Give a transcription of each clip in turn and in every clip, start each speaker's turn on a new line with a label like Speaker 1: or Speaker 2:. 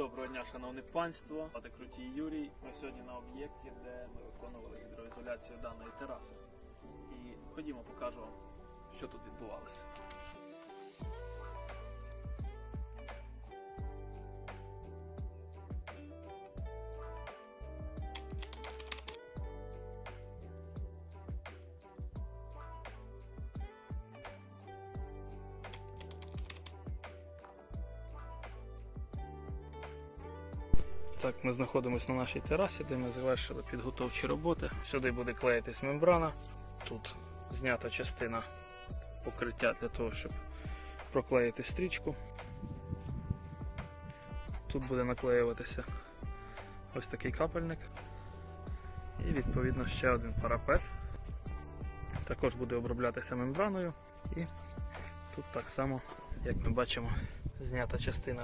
Speaker 1: Доброго дня, шановне панство. Пати Крутій Юрій. Ми сьогодні на об'єкті, де ми виконували гідроізоляцію даної тераси. І ходімо, покажу вам, що тут відбувалося. Так, ми знаходимося на нашій терасі, де ми завершили підготовчі роботи. Сюди буде клеїтись мембрана. Тут знята частина покриття для того, щоб проклеїти стрічку. Тут буде наклеюватися ось такий капельник. І відповідно ще один парапет. Також буде оброблятися мембраною. І тут так само, як ми бачимо, знята частина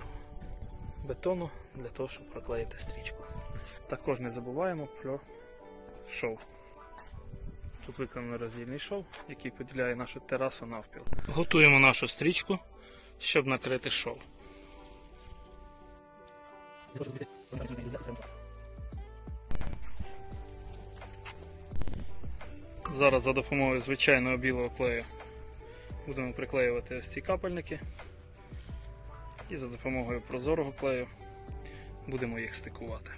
Speaker 1: бетону для того, щоб проклеїти стрічку. Також не забуваємо про шов. Тут виконано роздільний шов, який поділяє нашу терасу навпіл. Готуємо нашу стрічку, щоб накрити шов. Зараз за допомогою звичайного білого клею будемо приклеювати ось ці капельники. І за допомогою прозорого клею будемо їх стикувати.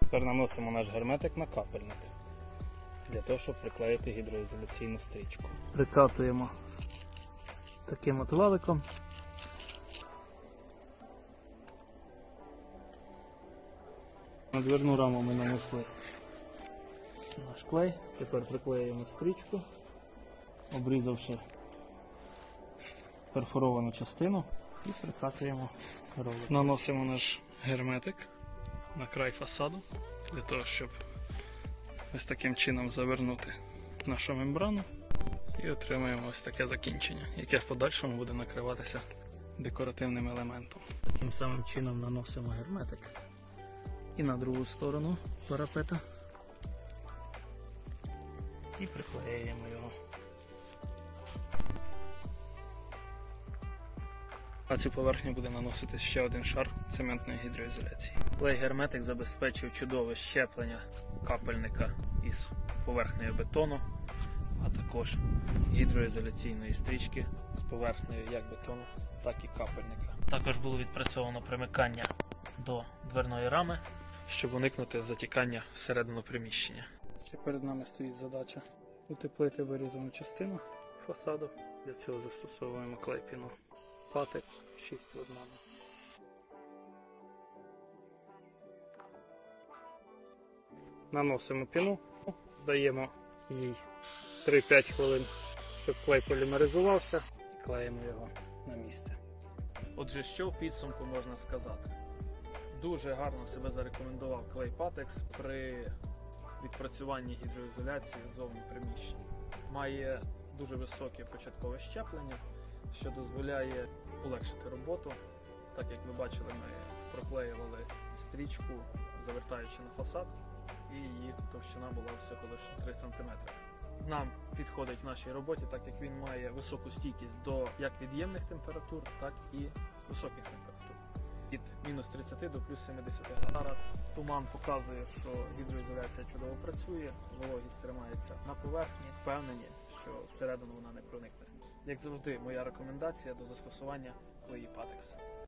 Speaker 1: Тепер наносимо наш герметик на капельник для того, щоб приклеїти гідроізоляційну стрічку. Прикатуємо таким от валиком. На дверну раму ми нанесли наш клей. Тепер приклеюємо стрічку, обрізавши перфоровану частину і прикатуємо ролик. Наносимо наш герметик на край фасаду для того, щоб ось таким чином завернути нашу мембрану і отримаємо ось таке закінчення, яке в подальшому буде накриватися декоративним елементом. Тим самим чином наносимо герметик і на другу сторону парапета і приклеюємо його. На цю поверхню буде наносити ще один шар цементної гідроізоляції. Клей герметик забезпечив чудове щеплення капельника із поверхнею бетону, а також гідроізоляційної стрічки з поверхнею як бетону, так і капельника. Також було відпрацьовано примикання до дверної рами, щоб уникнути затікання всередину приміщення. Ще перед нами стоїть задача утеплити вирізану частину фасаду. Для цього застосовуємо клей піну Patex 6 в одному. Наносимо піну, даємо їй 3-5 хвилин, щоб клей полімеризувався і клеїмо його на місце. Отже, що в підсумку можна сказати? Дуже гарно себе зарекомендував клей Patex при відпрацюванні гідроізоляції зовні приміщення. Має дуже високе початкове щеплення, що дозволяє полегшити роботу. Так як ви бачили, ми проклеювали стрічку, завертаючи на фасад, і її товщина була всього лише 3 см. Нам підходить в нашій роботі, так як він має високу стійкість до як від'ємних температур, так і високих температур. Від мінус 30 до плюс 70 Зараз туман показує, що гідроізоляція чудово працює, вологість тримається на поверхні, впевнені, що всередину вона не проникне. Як завжди, моя рекомендація до застосування клеї Patex.